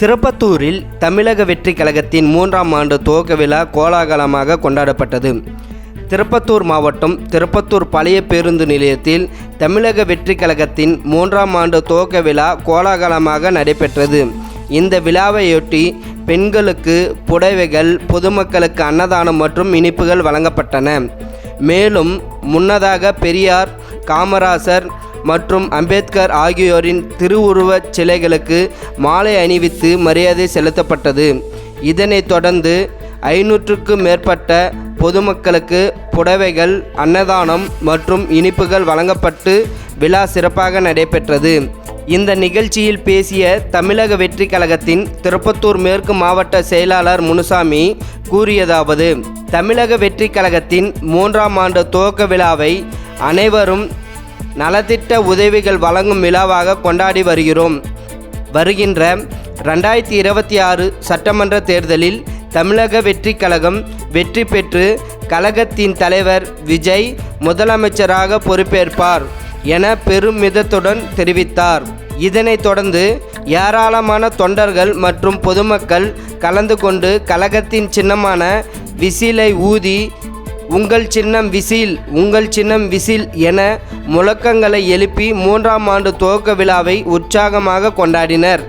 திருப்பத்தூரில் தமிழக வெற்றி கழகத்தின் மூன்றாம் ஆண்டு துவக்க விழா கோலாகலமாக கொண்டாடப்பட்டது. திருப்பத்தூர் மாவட்டம் திருப்பத்தூர் பழைய பேருந்து நிலையத்தில் தமிழக வெற்றி கழகத்தின் மூன்றாம் ஆண்டு துவக்க விழா கோலாகலமாக நடைபெற்றது. இந்த விழாவையொட்டி பெண்களுக்கு புடவைகள் பொதுமக்களுக்கு அன்னதானம் மற்றும் இனிப்புகள் வழங்கப்பட்டன. மேலும் முன்னதாக பெரியார் காமராசர் மற்றும் அம்பேத்கர் ஆகியோரின் திருவுருவச் சிலைகளுக்கு மாலை அணிவித்து மரியாதை செலுத்தப்பட்டது. இதனைத் தொடர்ந்து ஐநூற்றுக்கும் மேற்பட்ட பொதுமக்களுக்கு புடவைகள் அன்னதானம் மற்றும் இனிப்புகள் வழங்கப்பட்டு விழா சிறப்பாக நடைபெற்றது. இந்த நிகழ்ச்சியில் பேசிய தமிழக வெற்றி கழகத்தின் திருப்பத்தூர் மேற்கு மாவட்ட செயலாளர் முனுசாமி கூறியதாவது தமிழக வெற்றி கழகத்தின் மூன்றாம் ஆண்டு துவக்க விழாவை அனைவரும் நலத்திட்ட உதவிகள் வழங்கும் விழாவாக கொண்டாடி வருகிறோம். வருகின்ற ரெண்டாயிரத்தி இருபத்தி ஆறு சட்டமன்ற தேர்தலில் தமிழக வெற்றி கழகம் வெற்றி பெற்று கழகத்தின் தலைவர் விஜய் முதலமைச்சராக பொறுப்பேற்பார் என பெருமிதத்துடன் தெரிவித்தார். இதனைத் தொடர்ந்து ஏராளமான தொண்டர்கள் மற்றும் பொதுமக்கள் கலந்து கொண்டு கழகத்தின் சின்னமான விசிலை ஊதி உங்கள் சின்னம் விசில் உங்கள் சின்னம் விசில் என முழக்கங்களை எழுப்பி மூன்றாம் ஆண்டு துவக்க விழாவை உற்சாகமாக கொண்டாடினர்.